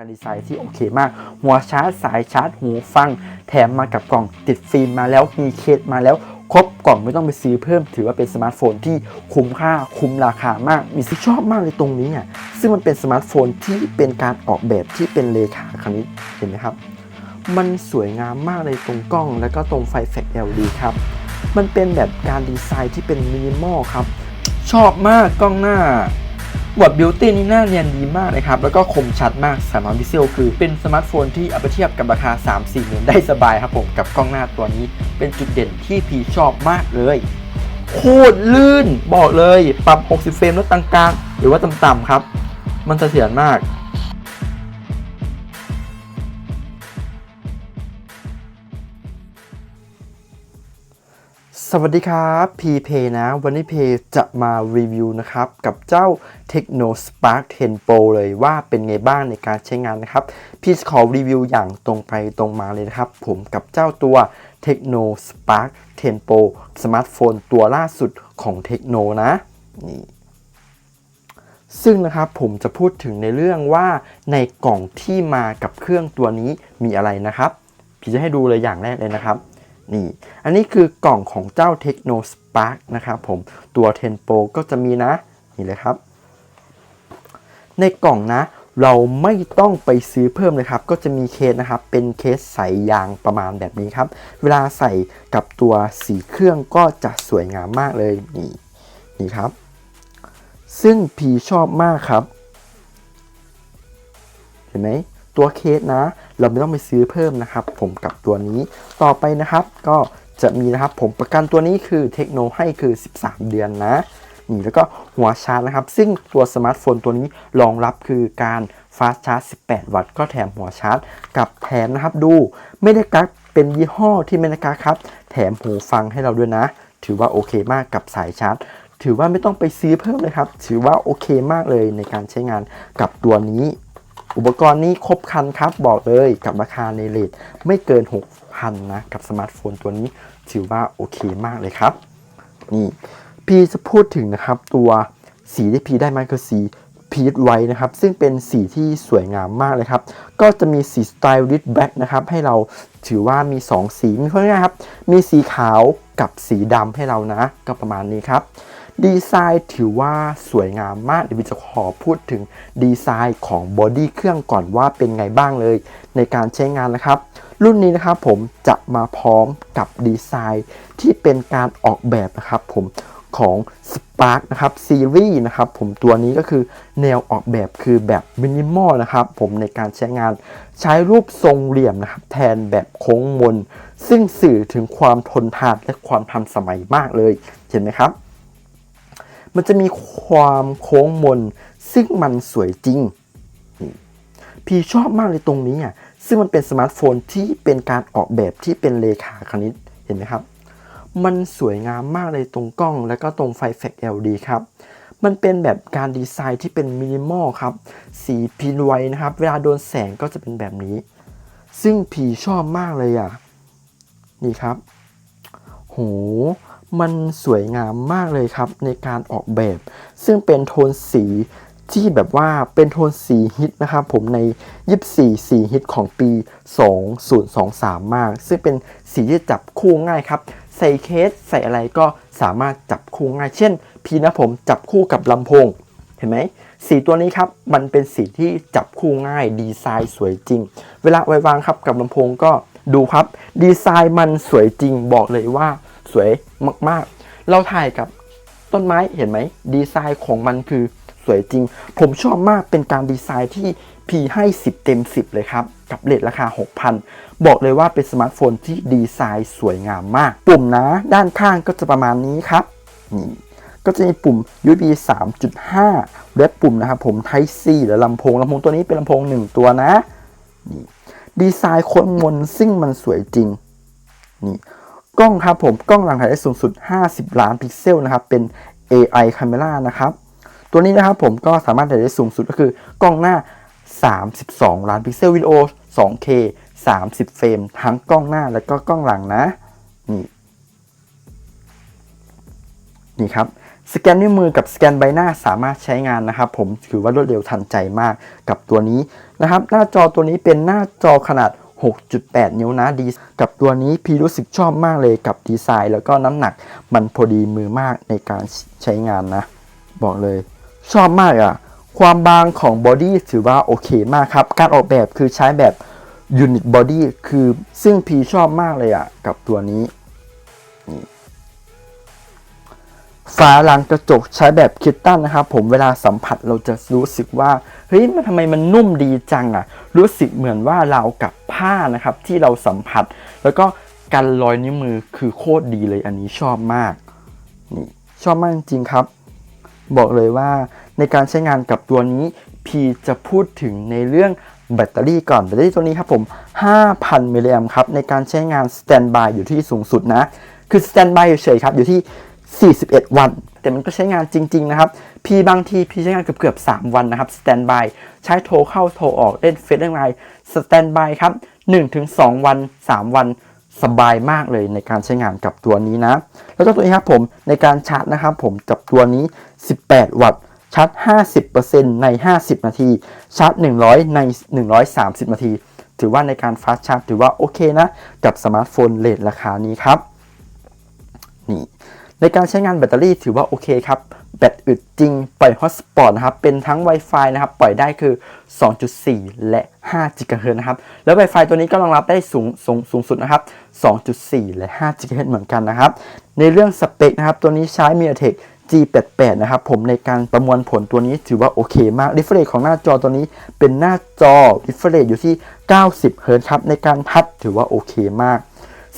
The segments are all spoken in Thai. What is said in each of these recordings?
การดีไซน์ที่โอเคมาก หัวชาร์จสายชาร์จหูฟัง แถมมากับกล่องติดฟิล์มมาแล้วมีเคสมาแล้ว ครบกล่องไม่ต้องไปซื้อเพิ่ม ถือว่าเป็นสมาร์ทโฟนที่คุ้มค่าคุ้มราคามาก มีที่ชอบมากเลยตรงนี้อะซึ่งมันเป็นสมาร์ทโฟนที่เป็นการออกแบบที่เป็นเลขาคณิตเห็นไหมครับ มันสวยงามมากเลยตรงกล้อง แล้วก็ตรงไฟแฟลช LED ครับมันเป็นแบบการดีไซน์ที่เป็นมินิมอลครับชอบมากกล้องหน้า บทบิวตี้นี่น่าเรียนดีมากนะครับ แล้วก็คมชัดมากสามารถวิเซลคือเป็นสมาร์ทโฟนที่เอาไปเทียบกับราคา 3 4หมื่นได้สบายครับผมกับกล้องหน้าตัวนี้ เป็นจุดเด่นที่พีชอบมากเลยโคตรลื่นบอกเลย ปรับ 60 เฟรมแล้วกลางๆหรือว่าต่ำๆครับ มันเสถียรมาก สวัสดีครับพีเพนะ วันนี้เพจะมารีวิวนะครับ กับเจ้า Techno Spark 10 Pro เลยว่าเป็นไงบ้างในการใช้งานนะครับ พี่จะขอรีวิวอย่างตรงไปตรงมาเลยนะครับ ผมกับเจ้าตัว Techno Spark 10 Pro สมาร์ทโฟนตัวล่าสุดของ Techno นะนี่ซึ่งนะครับผมจะพูดถึงในเรื่องว่าในกล่องที่มากับเครื่องตัวนี้มีอะไรนะครับ พี่จะให้ดูเลยอย่างแรกเลยนะครับ นี่ อันนี้คือกล่องของเจ้า Techno Spark นะครับผมตัว 10 Pro ก็จะมีนะ นี่เลยครับ ในกล่องนะ เราไม่ต้องไปซื้อเพิ่มเลยครับ ก็จะมีเคสนะครับ เป็นเคสใสยางประมาณแบบนี้ครับ เวลาใส่กับตัวสีเครื่องก็จะสวยงามมากเลย นี่ นี่ครับ ซึ่งพีชอบมากครับ เห็นไหม ตัวเคสนะ เราไม่ต้องไปซื้อเพิ่มนะครับ ผมกับตัวนี้ต่อไปนะครับ ก็จะมีนะครับผมประกันตัวนี้คือเทคโนให้คือ 13 เดือนนะนี่แล้วก็หัวชาร์จนะครับ ซึ่งตัวสมาร์ทโฟนตัวนี้รองรับคือการฟาสชาร์จ 18 วัตต์ก็แถมหัวชาร์จ กับแถมนะครับดูไม่ได้กักเป็นยี่ห้อที่ไม่ได้กักครับ แถมหูฟังให้เราด้วยนะ ถือว่าโอเคมากกับสายชาร์จ ถือว่าไม่ต้องไปซื้อเพิ่มเลยครับ ถือว่าโอเคมากเลยในการใช้งานกับตัวนี้ อุปกรณ์นี้ครบครันครับบอกเลยกับราคาในเลทไม่เกิน 6,000 นะ กับสมาร์ทโฟนตัวนี้ถือว่าโอเคมากเลยครับ นี่พี่จะพูดถึงนะครับตัวสีที่พี่ได้มาคือสีพีชไว้นะครับ ซึ่งเป็นสีที่สวยงามมากเลยครับ ก็จะมีสีสไตล์ริดแบ็กนะครับ ให้เราถือว่ามี 2 สีมีเพื่อนครับ มีสีขาวกับสีดำให้เรานะ ก็ประมาณนี้ครับ ดีไซน์ถือว่าสวยงามมากเดี๋ยวพี่จะขอพูดถึงดีไซน์ของบอดี้เครื่องก่อนว่าเป็นไงบ้างเลย ในการใช้งานนะครับ รุ่นนี้นะครับผมจะมาพร้อมกับดีไซน์ที่เป็นการออกแบบนะครับผมของ Spark นะครับซีรีส์นะครับผมตัวนี้ก็คือแนวออกแบบคือแบบมินิมอลนะครับผมในการใช้งานใช้รูปทรงเหลี่ยมนะครับแทนแบบโค้งมน ซึ่งสื่อถึงความทนทานและความทันสมัยมากเลย เห็นไหมครับ มันจะมีความโค้งมน ซึ่งมันสวยจริงนี่พี่ชอบมากเลยตรงนี้อะ ซึ่งมันเป็นสมาร์ทโฟนที่เป็นการออกแบบที่เป็นเลขาคณิต เห็นไหมครับ มันสวยงามมากเลยตรงกล้อง แล้วก็ตรงไฟแฟลช LED ครับ มันเป็นแบบการดีไซน์ที่เป็นมินิมอลครับ สีพีนไว้นะครับ เวลาโดนแสงก็จะเป็นแบบนี้ ซึ่งผีชอบมากเลยอะ นี่ครับ โห มันสวยงามมากเลยครับในการออกแบบ ซึ่งเป็นโทนสีที่แบบว่าเป็นโทนสีฮิตนะครับผมใน 24 สีฮิตของปี 2023 มาก ซึ่งเป็นสีที่จับคู่ง่ายครับ ใส่เคสใส่อะไรก็สามารถจับคู่ง่าย เช่น พีนะผมจับคู่กับลำโพง เห็นไหมสีตัวนี้ครับ มันเป็นสีที่จับคู่ง่าย ดีไซน์สวยจริง เวลาไว้วางครับกับลำโพงก็ดูครับ ดีไซน์มันสวยจริงบอกเลยว่า สวยมากๆ เราถ่ายกับต้นไม้เห็นไหมดีไซน์ของมันคือสวยจริง ผมชอบมากเป็นการดีไซน์ที่พีให้ 10 เต็ม 10 เลยครับ กับเลทราคา 6,000 บอกเลยว่าเป็นสมาร์ทโฟนที่ดีไซน์สวยงามมาก ปุ่มนะด้านข้างก็จะประมาณนี้ครับนี่ก็จะมีปุ่ม USB 3.5 และปุ่มนะครับผม Type C หรือลำโพงลำโพงตัวนี้เป็นลำโพง 1 ตัวนะนี่ดีไซน์โคนมนซึ่งมันสวยจริงนี่ กล้องครับผมกล้องหลังถ่ายได้สูงสุด 50 ล้านพิกเซลนะครับเป็น AI Camera นะครับตัวนี้นะครับผมก็สามารถถ่ายได้สูงสุดก็คือกล้องหน้า 32 ล้านพิกเซลวิดีโอ 2K 30 เฟรมทั้งกล้องหน้าและก็กล้องหลังนะนี่นี่ครับสแกนนิ้วมือกับสแกนใบหน้าสามารถใช้งานนะครับ ผมถือว่ารวดเร็วทันใจมากกับตัวนี้นะครับ หน้าจอตัวนี้เป็นหน้าจอขนาด 6.8 นิ้วนะดี กับตัวนี้พี่รู้สึกชอบมากเลยกับดีไซน์ แล้วก็น้ำหนักมันพอดีมือมากในการใช้งานนะ บอกเลย ชอบมากอะ่ะ ความบางของบอดี้ถือว่าโอเคมากครับ การออกแบบคือใช้แบบยูนิตบอดี้คือซึ่งพีชอบมากเลยอะ่ะ กับตัวนี้ ฝาหลังกระจกใช้แบบคิตตันนะครับผมเวลาสัมผัสเราจะรู้สึกว่าเฮ้ยมันทำไมมันนุ่มดีจังอะ่ะ รู้สึกเหมือนว่าเรากับผ้านะครับที่เราสัมผัส แล้วก็การรอยนิ้วมือคือโคตรดีเลยอันนี้ชอบมากนี่ชอบมากจริงครับ บอกเลยว่าในการใช้งานกับตัวนี้พีจะพูดถึงในเรื่องแบตเตอรี่ก่อนแบตเตอรี่ตัวนี้ครับผม 5,000 มิลลิแอมครับในการใช้งานสแตนบายอยู่ที่สูงสุดนะ คือสแตนบายเฉยครับอยู่ที่ 41 วัน แต่มันก็ใช้งานจริง ๆ นะครับ พีบางทีพีใช้งานเกือบๆ3วันนะครับสแตนบายใช้โทรเข้าโทรออกเล่นเฟซเล่นไลน์สแตนบายครับ 1-2 วัน 3 วันสบายมากเลยในการใช้งานกับตัวนี้นะ แล้วก็ตัวนี้ครับผมในการชาร์จนะครับผมกับตัวนี้ 18 วัตต์ชาร์จ 50%ใน 50 นาที ชาร์จ 100 ใน 130 นาที ถือว่าในการฟาสชาร์จถือว่าโอเคนะ กับสมาร์ทโฟนเลทราคานี้ครับ นี่ ในการใช้งานแบตเตอรี่ถือว่าโอเคครับ แบตอึดจริง ปล่อยฮอตสปอตนะครับ เป็นทั้ง Wi-Fi นะครับ ปล่อยได้คือ 2.4 และ5 GHz นะครับ แล้ว Wi-Fi ตัวนี้ก็รองรับได้สูงสูงสูงสุดนะครับ 2.4 และ5 GHz เหมือนกันนะครับ ในเรื่องสเปคนะครับ ตัวนี้ใช้ MediaTek G88 นะครับผมในการประมวลผลตัวนี้ถือว่าโอเคมาก refresh ของหน้าจอตัวนี้เป็นหน้าจอ refresh อยู่ที่ 90 Hz ครับ ในการพัดถือว่าโอเคมาก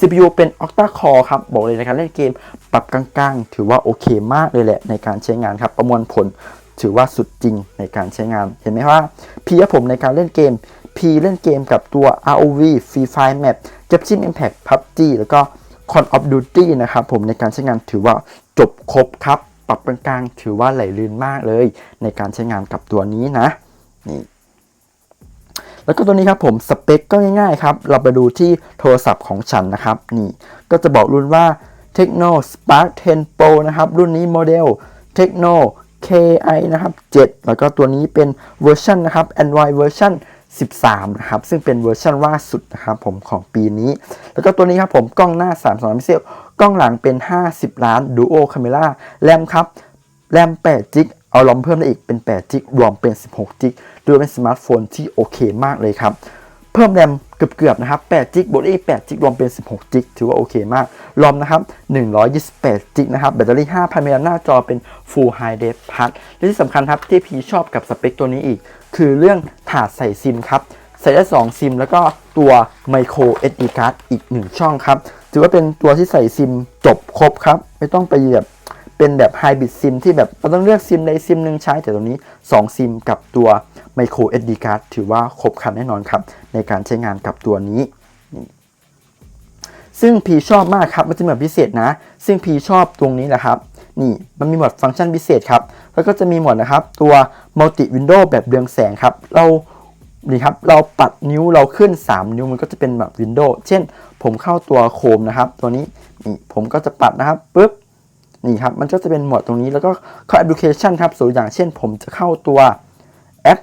CPU เป็น Octa Core ครับ บอกเลยในการเล่นเกมปรับกลางๆ ถือว่าโอเคมากเลยแหละในการใช้งานครับ ประมวลผลถือว่าสุดจริงในการใช้งาน เห็นไหมว่าพีกับผมในการเล่นเกม พีเล่นเกมกับตัว ROV Free Fire Map Genshin Impact PUBG แล้วก็ Call of Duty นะครับผมในการใช้งานถือว่าจบครบครับ ปรับกลางๆถือว่าไหลลื่นมากเลย ในการใช้งานกับตัวนี้นะนี่ แล้วก็ตัวนี้ครับผมสเปคก็ง่ายๆครับ เราไปดูที่โทรศัพท์ของฉันนะครับ นี่ก็จะบอกรุ่นว่า Tecno Spark 10 Pro นะครับ รุ่นนี้โมเดล Tecno KI นะครับ 7 แล้วก็ตัวนี้เป็นเวอร์ชันนะครับ Android เวอร์ชัน13 นะครับ ซึ่งเป็นเวอร์ชันล่าสุดนะครับผมของปีนี้ แล้วก็ตัวนี้ครับผมกล้องหน้า3 2 พิเศษกล้องหลังเป็น 50 ล้าน Duo Camera แรมครับ แรม8จิกเอาลอมเพิ่มได้อีกเป็น8จิกรวมเป็น 16จิก ดูเป็นสมาร์ทโฟนที่โอเคมากเลยครับเพิ่มแรมเกือบๆนะครับ8จิกบวกได้อีก8จิกรวมเป็น 16จิกถือว่าโอเคมาก รอมนะครับ 128จิกนะครับ แบตเตอรี่ 5,000มิลลิแอมป์หน้าจอเป็น Full High Def Plus และที่สำคัญครับที่พีชอบกับสเปคตัวนี้อีก คือเรื่องถาดใส่ซิมครับ ใส่ได้ 2 ซิม แล้วก็ตัว Micro SD card อีก 1 ช่องครับ ถือว่าเป็นตัวที่ใส่ซิมจบครบครับ ไม่ต้องไปแบบ เป็นแบบไฮบริดซิมที่แบบเราต้องเลือกซิมใดซิมหนึ่งใช้แต่ตัวนี้ 2 ซิมกับตัว Micro SD card ถือว่าครบครันแน่นอนครับ ในการใช้งานกับตัวนี้นี่ซึ่งพีชอบมากครับ มันจะมีแบบพิเศษนะ ซึ่งพีชอบตรงนี้แหละครับ นี่มันมีหมดฟังก์ชันพิเศษครับ แล้วก็จะมีหมดนะครับ ตัว Multi Window แบบเรืองแสงครับ เรา นี่ครับ เราปัดนิ้วเราขึ้น 3 นิ้วมันก็จะเป็นแบบวินโดว์ เช่น ผมเข้าตัวโคมนะครับ ตัวนี้ นี่ผมก็จะปัดนะครับปุ๊บ นี่ครับ มันก็จะเป็นหมวดตรงนี้แล้วก็เข้าแอปพลิเคชันครับสูอย่างเช่น ผมจะเข้าตัวแอป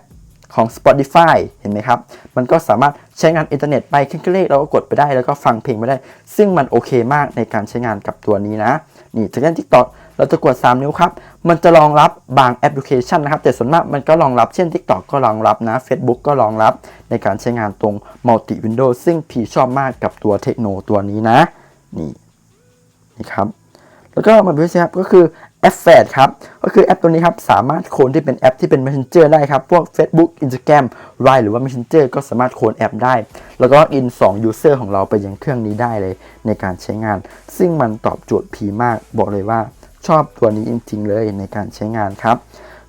ของ Spotify เห็นไหมครับ มันก็สามารถใช้งานอินเทอร์เน็ตไปคลิกเลขเราก็กดไปได้แล้วก็ฟังเพลงไปได้ ซึ่งมันโอเคมากในการใช้งานกับตัวนี้นะ นี่จะเล่น TikTok เราจะกด 3 นิ้วครับ มันจะรองรับบางแอปพลิเคชันนะครับ แต่ส่วนมากมันก็รองรับเช่น TikTok ก็รองรับนะ Facebook ก็รองรับในการใช้งานตรง Multi Window ซึ่งพี่ชอบมากกับตัวเทคโนตัวนี้นะ นี่ นี่ครับ แล้วก็มาดูสิครับก็คือแอปแฟดครับก็คือแอปตัวนี้ครับสามารถโคลนที่เป็นแอปที่เป็น Messenger ได้ครับ พวก Facebook Instagram Line หรือว่า Messenger ก็สามารถโคลนแอปได้ แล้วก็อิน2 User ของเราไปยังเครื่องนี้ได้เลยในการใช้งาน ซึ่งมันตอบโจทย์พีมาก บอกเลยว่าชอบตัวนี้จริงๆเลยในการใช้งานครับ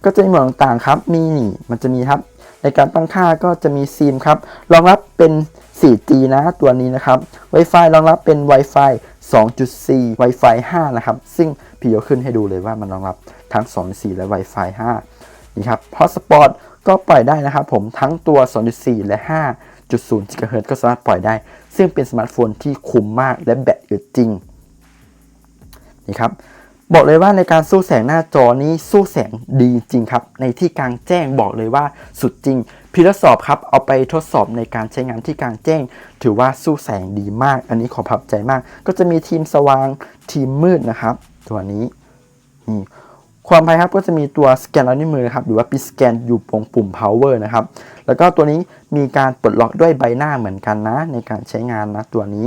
ก็จะมีหมดต่างๆครับ มีนี่มันจะมีครับ ในการตั้งค่าก็จะมีซิมครับรองรับเป็น 4G นะตัวนี้นะครับ Wi-Fi รองรับเป็น Wi-Fi 2.4 Wi-Fi 5 นะครับ ซึ่งพี่ยกขึ้นให้ดูเลยว่ามันรองรับทั้ง 2.4 และ Wi-Fi 5 นี่ครับ Hotspot ก็ปล่อยได้นะครับผมทั้งตัว 2.4 และ 5.0 GHz ก็สามารถปล่อยได้ ซึ่งเป็นสมาร์ทโฟนที่คุ้มมากและแบตอึดจริง นี่ครับ บอกเลยว่าในการสู้แสงหน้าจอนี้สู้แสงดีจริงครับ ในที่กลางแจ้งบอกเลยว่าสุดจริง พี่ทดสอบครับเอาไปทดสอบในการใช้งานที่กลางแจ้ง ถือว่าสู้แสงดีมาก อันนี้ขอพับใจมาก ก็จะมีทีมสว่างทีมมืดนะครับ ตัวนี้นี่ความภัยครับก็จะมีตัวสแกนลายนิ้วมือนะครับหรือว่าปิสแกนอยู่ตรงปุ่ม power นะครับ แล้วก็ตัวนี้มีการปลดล็อกด้วยใบหน้าเหมือนกันนะ ในการใช้งานนะตัวนี้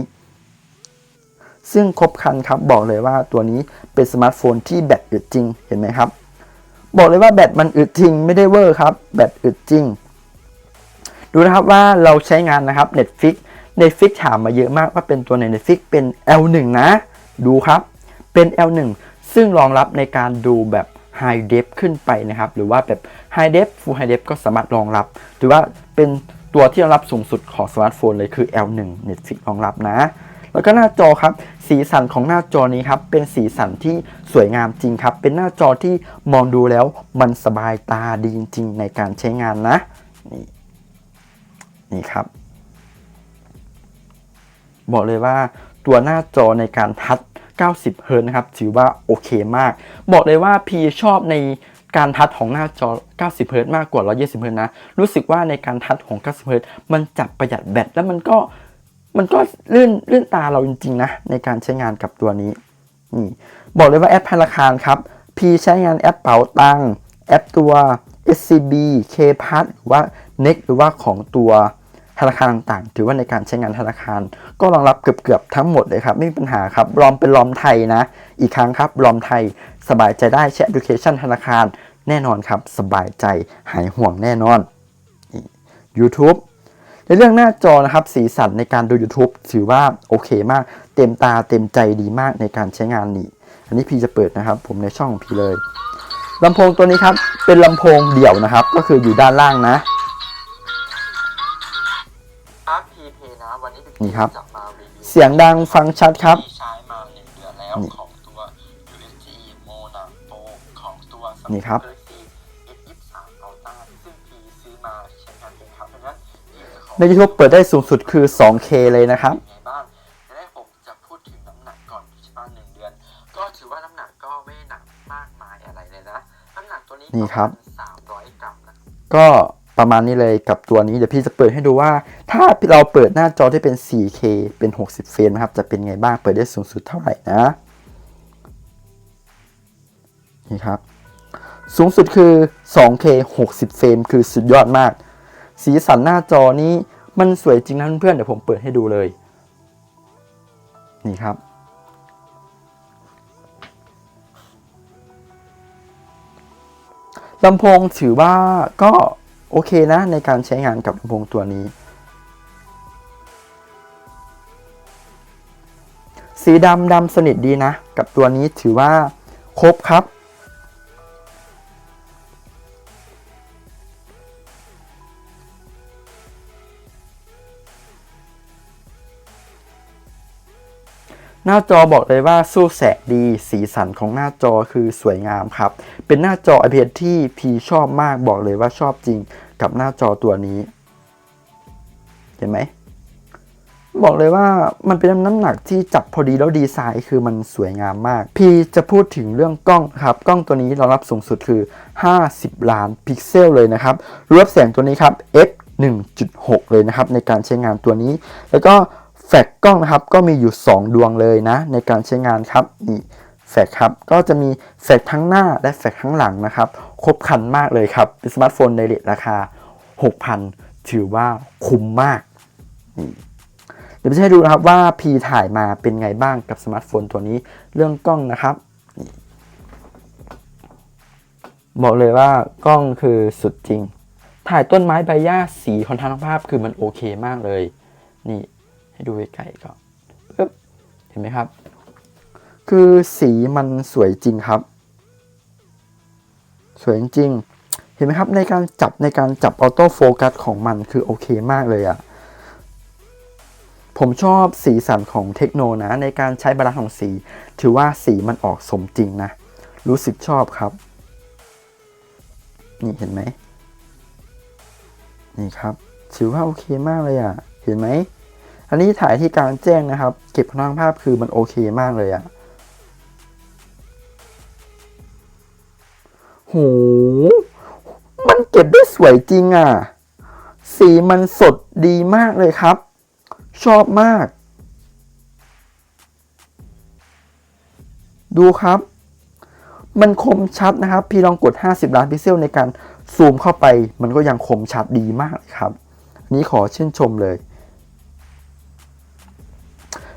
ซึ่งครบครันครับบอกเลยว่าตัวนี้ เป็นสมาร์ทโฟนที่แบตอึดจริงเห็นไหมครับ บอกเลยว่าแบตมันอึดจริงไม่ได้เวอร์ครับ แบตอึดจริง ดูนะครับว่าเราใช้งานนะครับ Netflix Netflix ถามมาเยอะมากว่าเป็นตัวไหน Netflix เป็น L1 นะ ดูครับ เป็น L1 ซึ่งรองรับในการดูแบบ High Def ขึ้นไปนะครับ หรือว่าแบบ High Def Full High Def ก็สามารถรองรับหรือว่าเป็นตัวที่รองรับสูงสุดของสมาร์ทโฟนเลยคือ L1 Netflix รองรับนะ แล้วก็หน้าจอครับสีสันของหน้าจอนี้ครับเป็นสีสันที่สวยงามจริงครับ เป็นหน้าจอที่มองดูแล้วมันสบายตาดีจริงในการใช้งานนะนี่นี่ครับ บอกเลยว่าตัวหน้าจอในการทัช90 เฮิร์นะครับ ถือว่าโอเคมาก บอกเลยว่าพีชอบในการทัชของหน้าจอ 90 เฮิร์มากกว่า 120 เฮิร์นะ รู้สึกว่าในการทัชของ 90 เฮิร์มันจับประหยัดแบต แล้วมันก็ มันก็ลื่นลื่นตาเราจริงๆนะในการใช้งานกับตัวนี้นี่บอกเลยว่าแอปธนาคารครับ พีใช้งานแอปเป๋าตังแอปตัว SCB K p a s หรือว่า Next หรือว่าของตัวธนาคารต่างๆ ถือว่าในการใช้งานธนาคาร ก็รองรับเกือบๆทั้งหมดเลยครับ ไม่มีปัญหาครับรอมเป็นรอมไทยนะ อีกครั้งครับรอมไทยสบายใจได้ใช้แอปพลิเคชันธนาคารแน่นอนครับ สบายใจหายห่วงแน่นอน YouTube ในเรื่องหน้าจอนะครับ สีสันในการดู YouTube ถือว่าโอเคมาก เต็มตาเต็มใจดีมากในการใช้งานนี่อันนี้พี่จะเปิดนะครับ ผมในช่องของพี่เลยลำโพงตัวนี้ครับ เป็นลำโพงเดี่ยวนะครับ ก็คืออยู่ด้านล่างนะอาร์ตพีเพนะวันนี้นี่ครับ จะมารีวิวเสียงดังฟังชัดครับ ที่ใช้มาหนึ่งเดือนแล้วนี่ของตัว USG Mono Pro ของตัว นี่ครับ Galaxy ใน YouTube เปิดได้สูงสุดคือ 2K เลยนะครับเป็นไงบ้างแต่แรกผมจะพูดถึงน้ำหนักก่อนใช่ไหมหนึ่งเดือน ก็ถือว่าน้ำหนักก็ไม่หนักมากมายอะไรเลยนะ น้ำหนักตัวนี้นี่ครับสามร้อยกรัมนะก็ประมาณนี้เลยกับตัวนี้เดี๋ยวพี่จะเปิดให้ดูว่า ถ้าเราเปิดหน้าจอที่เป็น 4K เป็น 60 เฟรมนะครับ จะเป็นไงบ้างเปิดได้สูงสุดเท่าไหร่นะ นี่ครับ สูงสุดคือ 2K 60 เฟรมคือสุดยอดมาก สีสันหน้าจอนี้มันสวยจริงนะเพื่อนๆเดี๋ยวผมเปิดให้ดูเลย นี่ครับ ลำโพงถือว่าก็โอเคนะในการใช้งานกับลำโพงตัวนี้ สีดำดำสนิทดีนะ กับตัวนี้ถือว่าครบครับ หน้าจอบอกเลยว่าสู้แสงดี สีสันของหน้าจอคือสวยงามครับ เป็นหน้าจอ IPS ที่พีชอบมากบอกเลยว่าชอบจริงกับหน้าจอตัวนี้ เห็นไหม บอกเลยว่ามันเป็นน้ำหนักที่จับพอดีแล้วดีไซน์คือมันสวยงามมาก พีจะพูดถึงเรื่องกล้องครับ กล้องตัวนี้เรองรับสูงสุดคือ 50 ล้านพิกเซลเลยนะครับรูปแสงตัวนี้ครับ f 1.6 เลยนะครับในการใช้งานตัวนี้ แล้วก็ แฟลกล้องนะครับก็มีอยู่ 2 ดวงเลยนะ ในการใช้งานครับนี่แฟลชครับก็จะมีแฟลชทั้งหน้าและแฟลชทั้งหลังนะครับ ครบครันมากเลยครับเป็นสมาร์ทโฟนในเรทราคา 6,000 ถือว่าคุ้มมากนี่เดี๋ยวจะให้ดูนะครับว่า P ถ่ายมาเป็นไงบ้างกับสมาร์ทโฟนตัวนี้เรื่องกล้องนะครับบอกเลยว่ากล้องคือสุดจริง ถ่ายต้นไม้ใบหญ้าสีคอนทราสต์ภาพคือมันโอเคมากเลย นี่ ให้ดูไกลๆก็ปึ๊บเห็นไหมครับ คือสีมันสวยจริงครับ สวยจริง เห็นไหมครับในการจับในการจับออโต้โฟกัสของมันคือโอเคมากเลยอะผมชอบสีสันของเทคโนนะ ในการใช้บาลานซ์ของสี ถือว่าสีมันออกสมจริงนะ รู้สึกชอบครับ นี่เห็นไหมนี่ครับ ถือว่าโอเคมากเลยอะ่ะ เห็นไหม อันนี้ถ่ายที่กลางแจ้งนะครับ เก็บพลังภาพคือมันโอเคมากเลยอะโห มันเก็บได้สวยจริงอะสีมันสดดีมากเลยครับ ชอบมาก ดูครับ มันคมชัดนะครับ พี่ลองกด 50 ล้านพิกเซลในการซูมเข้าไป มันก็ยังคมชัดดีมากครับอันนี้ขอชื่นชมเลย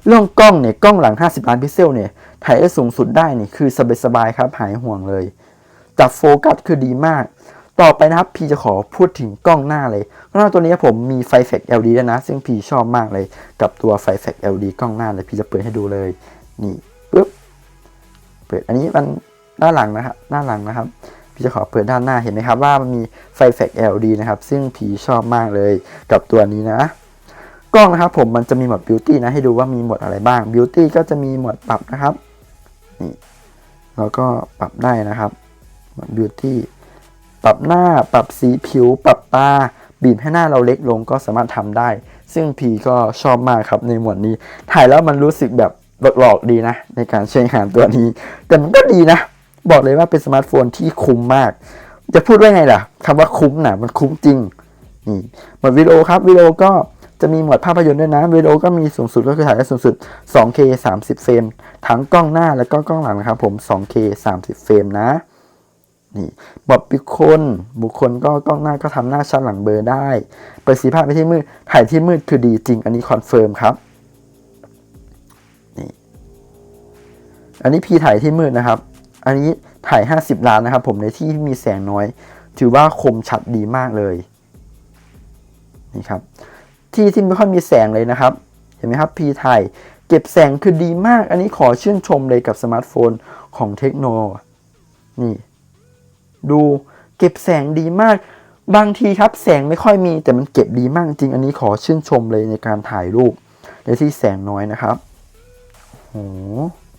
เรื่องกล้องเนี่ยกล้องหลัง 50 ล้านพิกเซลเนี่ยถ่ายได้สูงสุดได้เนี่ยคือสบายๆครับหายห่วงเลยจับโฟกัสคือดีมาก ต่อไปนะครับพี่จะขอพูดถึงกล้องหน้าเลยกล้องหน้าตัวนี้ผมมีไฟแฟก LD ด้วยนะ ซึ่งพี่ชอบมากเลยกับตัวไฟแฟก LD กล้องหน้าเลยพี่จะเปิดให้ดูเลยนี่ปึ๊บเปิดอันนี้มันด้าหลังนะครับด้าหลังนะครับพี่จะขอเปิดด้านหน้าเห็นไหมครับว่ามันมีไฟแฟก LD นะครับซึ่งพี่ชอบมากเลยกับตัวนี้นะ กล้องนะครับ ผมมันจะมีหมด Beauty นะให้ดูว่ามีหมดอะไรบ้าง Beauty ก็จะมีหมดปรับนะครับนี่แล้วก็ปรับได้นะครับหมด Beauty ปรับหน้าปรับสีผิว ปรับตาบีบให้หน้าเราเล็กลงก็สามารถทำได้ ซึ่งพีก็ชอบมากครับในหมวดนี้ ถ่ายแล้วมันรู้สึกแบบหลอกๆดีนะ ในการใช้งานตัวนี้ แต่มันก็ดีนะ บอกเลยว่าเป็นสมาร์ทโฟนที่คุ้มมาก จะพูดว่าไงล่ะคำว่าคุ้มนะมันคุ้มจริงนี่หมดวิดีโอครับวิดีโอก็ จะมีหมวดภาพยนตร์ด้วยนะวิดีโอก็มีสูงสุดก็คือถ่ายได้สูงสุด 2K 30 เฟรม ทั้งกล้องหน้าและก็กล้องหลังนะครับผม 2K 30 เฟรมนะนี่บอกบุคคล บุคคลก็กล้องหน้าก็ทำหน้าชัดหลังเบอร์ได้เปิดสีภาพไปที่มืด ถ่ายที่มืดคือดีจริง อันนี้คอนเฟิร์มครับ นี่ อันนี้พีถ่ายที่มืดนะครับ อันนี้ถ่าย 50 ล้านนะครับ ผมในที่มีแสงน้อย ถือว่าคมชัดดีมากเลย นี่ครับ ที่ที่ไม่ค่อยมีแสงเลยนะครับ เห็นไหมครับพีถ่ายเก็บแสงคือดีมาก อันนี้ขอชื่นชมเลยกับสมาร์ทโฟนของเทคโนนี่ ดูเก็บแสงดีมาก บางทีครับแสงไม่ค่อยมี แต่มันเก็บดีมากจริง อันนี้ขอชื่นชมเลยในการถ่ายรูปในที่แสงน้อยนะครับโอ้โห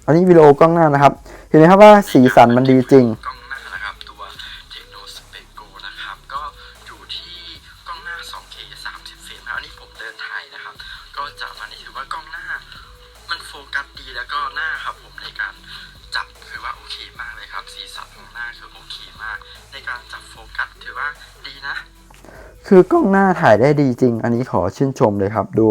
อันนี้วิดีโอกล้องหน้านะครับ เห็นไหมครับว่าสีสันมันดีจริง คือกล้องหน้าถ่ายได้ดีจริง อันนี้ขอชื่นชมเลยครับดู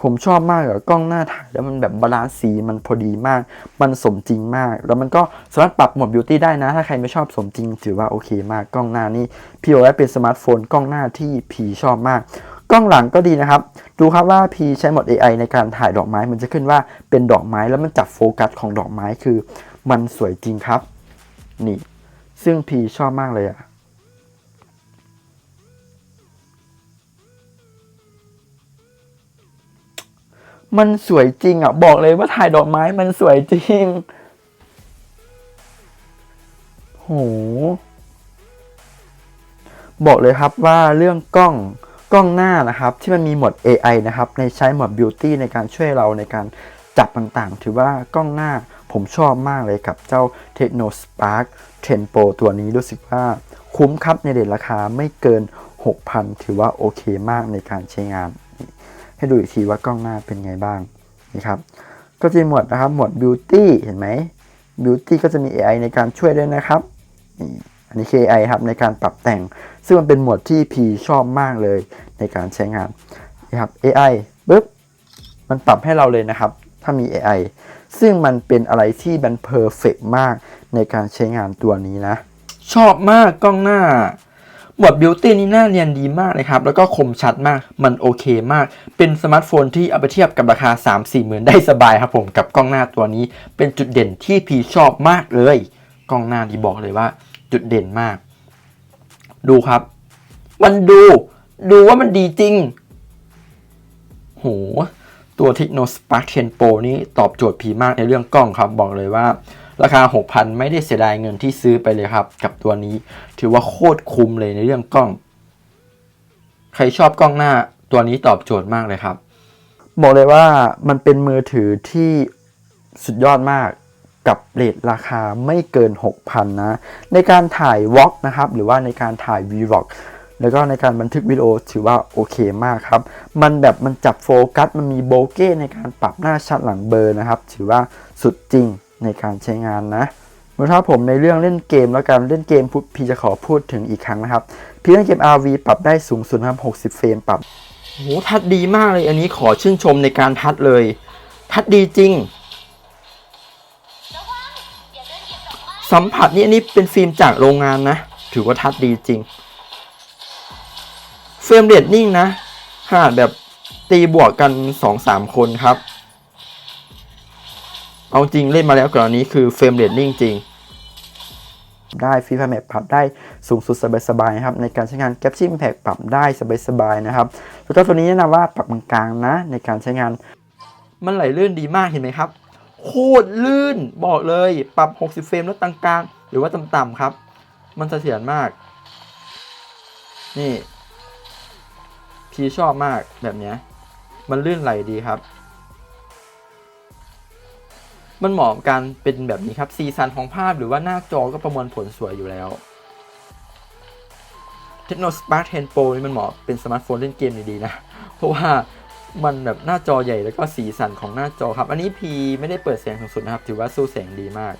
ผมชอบมากอะกล้องหน้าถ่ายแล้วมันแบบบาลานซ์สีมันพอดีมาก มันสมจริงมาก แล้วมันก็สามารถปรับโหมดบิวตี้ได้นะ ถ้าใครไม่ชอบสมจริง ถือว่าโอเคมากกล้องหน้านี่พี่บอกว่าเป็นสมาร์ทโฟนกล้องหน้าที่พีชอบมากกล้องหลังก็ดีนะครับ ดูครับว่าพีใช้โหมด AI ในการถ่ายดอกไม้ มันจะขึ้นว่าเป็นดอกไม้แล้วมันจับโฟกัสของดอกไม้คือ มันสวยจริงครับ นี่ ซึ่งพีชอบมากเลยอะ มันสวยจริงอะ บอกเลยว่าถ่ายดอกไม้มันสวยจริง โห บอกเลยครับว่าเรื่องกล้องกล้องหน้านะครับ ที่มันมีหมด AI นะครับ ในใช้หมด Beauty ในการช่วยเราในการจับต่างๆ ถือว่ากล้องหน้าผมชอบมากเลยกับเจ้า Techno Spark 10 Pro ตัวนี้รู้สึกว่าคุ้มครับในเด็ดราคาไม่เกิน 6,000 ถือว่าโอเคมากในการใช้งาน ให้ดูอีกทีว่ากล้องหน้าเป็นไงบ้างนี่ครับก็จะมีหมวดนะครับหมวด beauty เห็นไหม beauty ก็จะมี AI ในการช่วยด้วยนะครับนี่อันนี้คือ AI ครับในการปรับแต่ง ซึ่งมันเป็นหมวดที่พีชอบมากเลยในการใช้งานนี่ครับ AI ปึ๊บมันปรับให้เราเลยนะครับ ถ้ามี AI ซึ่งมันเป็นอะไรที่มันเพอร์เฟกมากในการใช้งานตัวนี้นะ ชอบมากกล้องหน้า หมวดบิวตี้นี่น่าเรียนดีมากเลยครับ แล้วก็คมชัดมาก มันโอเคมาก เป็นสมาร์ทโฟนที่เอาไปเทียบกับราคา 3 4หมื่นได้สบายครับผมกับกล้องหน้าตัวนี้ เป็นจุดเด่นที่พีชอบมากเลย กล้องหน้าที่บอกเลยว่า จุดเด่นมาก ดูครับ มันดู ดูว่ามันดีจริง โห ตัว Techno Spark 10 Pro นี้ตอบโจทย์พีมากในเรื่องกล้องครับ บอกเลยว่า ราคา 6,000 ไม่ได้เสียดายเงินที่ซื้อไปเลยครับ กับตัวนี้ ถือว่าโคตรคุ้มเลยในเรื่องกล้อง ใครชอบกล้องหน้าตัวนี้ตอบโจทย์มากเลยครับ บอกเลยว่ามันเป็นมือถือที่สุดยอดมากกับเรทราคาไม่เกิน 6,000 นะ ในการถ่ายวอล์กนะครับ หรือว่าในการถ่าย v l o g แล้วก็ในการบันทึกวิดีโอถือว่าโอเคมากครับ มันแบบมันจับโฟกัส มันมีโบเก้ในการปรับหน้าชัดหลังเบลอร์นะครับ ถือว่าสุดจริง ในการใช้งานนะมาถ้าผมในเรื่องเล่นเกมแล้วกันเล่นเกมพี่จะขอพูดถึงอีกครั้งนะครับ พี่เล่นเกม RV ปรับได้สูงสุดครับ 60 เฟรมปรับโหทัดดีมากเลยอันนี้ขอชื่นชมในการทัดเลย ทัดดีจริง สัมผัสนี่อันนี้เป็นฟิล์มจากโรงงานนะ ถือว่าทัดดีจริง เฟรมเรทนิ่งนะขนาดแบบตีบวกกัน 2-3 คนครับ เอาจริงเล่นมาแล้วก่อนนี้คือเฟรมเรทนิ่งจริง ได้ฟีฟาแมปปรับได้สูงสุดสบายๆนะครับ ในการใช้งานแก p ชิมแพ k ปรับได้สบายๆนะครับแล้วก็ตัวนี้แนะนำว่าปรับกลางๆนะ ในการใช้งาน มันไหลลื่นดีมากเห็นไหมครับ โคตรลื่นบอกเลย ปรับ 60 เฟรมแล้วกลางๆหรือว่าต่ำๆครับ มันเสถียรมาก นี่ พี่ชอบมากแบบนี้มันลื่นไหลดีครับ มันเหมาะกับการเป็นแบบนี้ครับสีสันของภาพหรือว่าหน้าจอก็ประมวลผลสวยอยู่แล้ว Techno Spark 10 Pro นี่มันเหมาะเป็นสมาร์ทโฟนเล่นเกมดีๆนะ เพราะว่ามันแบบหน้าจอใหญ่แล้วก็สีสันของหน้าจอครับ อันนี้พีไม่ได้เปิดเสียงสูงสุดนะครับ ถือว่าสู้แสงดีมาก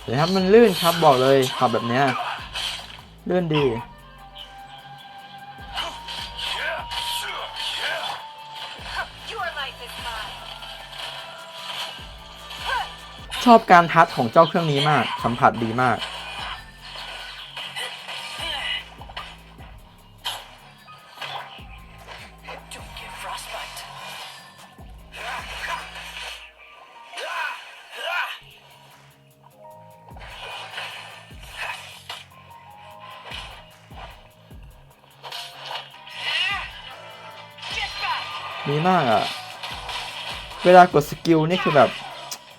เห็นไหมครับมันลื่นครับบอกเลยขับแบบเนี้ยลื่นดี อบการทัชของเจ้าเครื่องนี้มาก สัมผัสดีมาก ดีมากอะ่ะ เวลากดสกิลนี่คือแบบ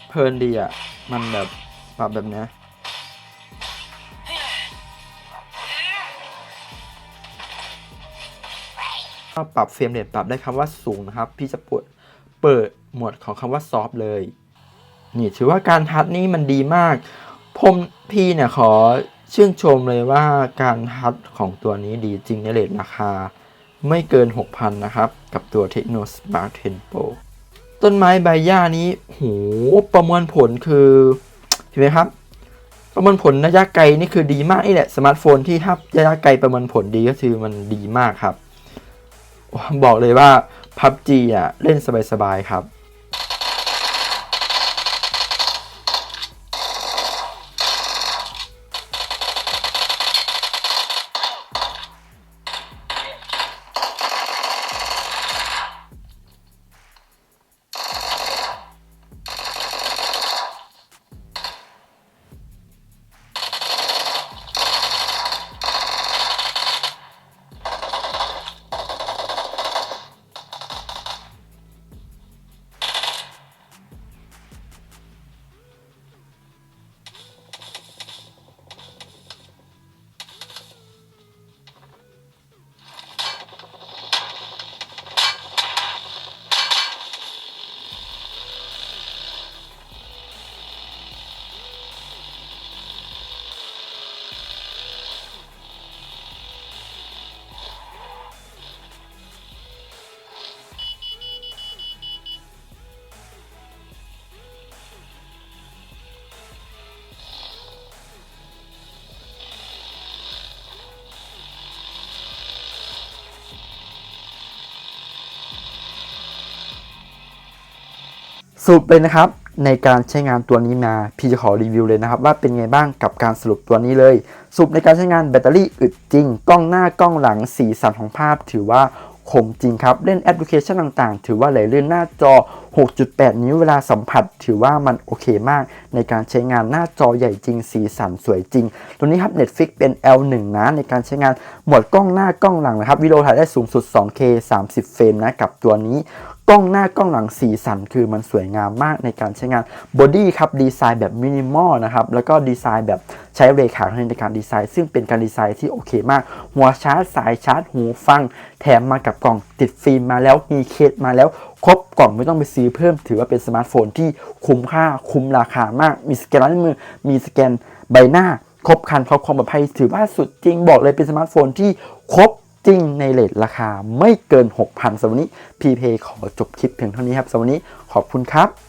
เพลินดีอะ่ะ มันแบบปรับแบบเนี้ยก็ปรับเฟรมเรทปรับได้คำว่าสูงนะครับ พี่จะปวดเปิดหมดของคำว่าซอฟเลย นี่ถือว่าการทัดนี่มันดีมาก ผมพี่เนี่ยขอชื่นชมเลยว่าการทัดของตัวนี้ดีจริงในเลทราคา ไม่เกิน 6,000 นะครับ กับตัว Techno Spark 10 Pro ต้นไม้ใบหญ้านี้โหประมวลผลคือเห็นไหมครับ ประมวลผลระยะไกลนี่คือดีมากนี่แหละสมาร์ทโฟนที่ถ้าระยะไกลประมวลผลดีก็คือมันดีมากครับ บอกเลยว่า PUBG อะเล่นสบายๆครับ สรุปเลยนะครับ ในการใช้งานตัวนี้มาพี่จะขอรีวิวเลยนะครับว่าเป็นไงบ้างกับการสรุปตัวนี้เลยสรุปในการใช้งานแบตเตอรี่อึดจริง กล้องหน้ากล้องหลังสีสันของภาพ ถือว่าคมจริงครับ เล่นแอปพลิเคชันต่างๆ ถือว่าไหลลื่นหน้าจอ 6.8 นิ้วเวลาสัมผัสถือว่ามันโอเคมาก ในการใช้งานหน้าจอใหญ่จริง สีสันสวยจริง ตัวนี้ครับ Netflix เป็น L1 นะ ในการใช้งานหมดกล้องหน้ากล้องหลังนะครับวิดีโอถ่ายได้สูงสุด 2K 30 เฟรมนะกับตัวนี้กล้องหน้ากล้องหลังสีสันคือมันสวยงามมากในการใช้งานบอดี้ครับดีไซน์แบบมินิมอลนะครับแล้วก็ดีไซน์แบบใช้เรขาในการดีไซน์ ซึ่งเป็นการดีไซน์ที่โอเคมาก หัวชาร์จสายชาร์จหูฟัง แถมมากับกล่องติดฟิล์มมาแล้วมีเคสมาแล้ว ครบกล่องไม่ต้องไปซื้อเพิ่มถือว่าเป็นสมาร์ทโฟนที่คุ้มค่าคุ้มราคามาก มีสแกนนิ้วมือ มีสแกนใบหน้า ครบครันพร้อมความปลอดภัยถือว่าสุดจริงบอกเลยเป็นสมาร์ทโฟนที่ครบจริงในเลทราคาไม่เกิน 6,000สำหรับวันนี้พีเพขอจบคลิปเพียงเท่านี้ครับสำหรับวันนี้ขอบคุณครับ